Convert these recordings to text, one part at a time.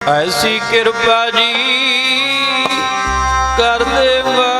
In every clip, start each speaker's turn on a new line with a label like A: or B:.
A: ਐਸੀ ਕਿਰਪਾ ਜੀ ਕਰਦੇ ਬਾ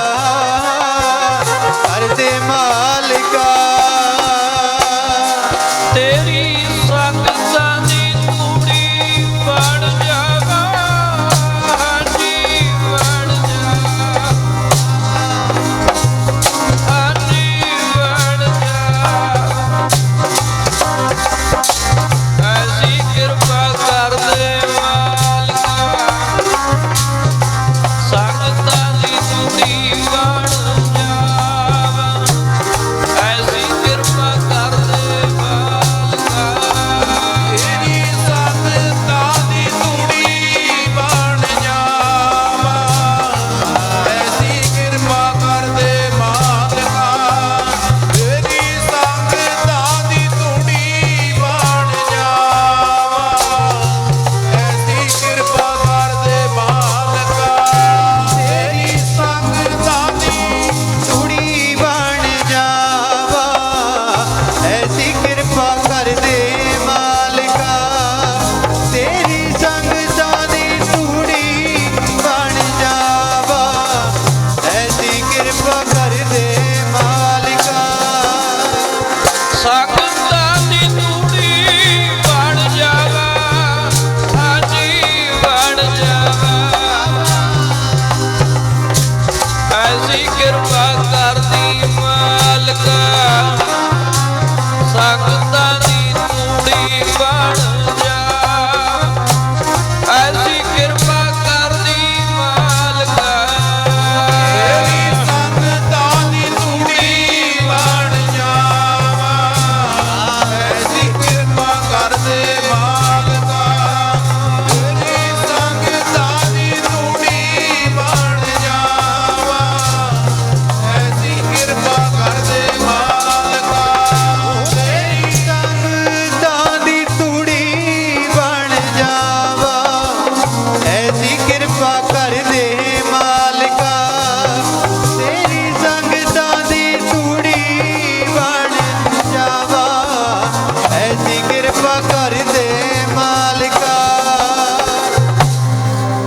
A: ਦੀ ਕਿਰਪਾ
B: ਕਰਦੀ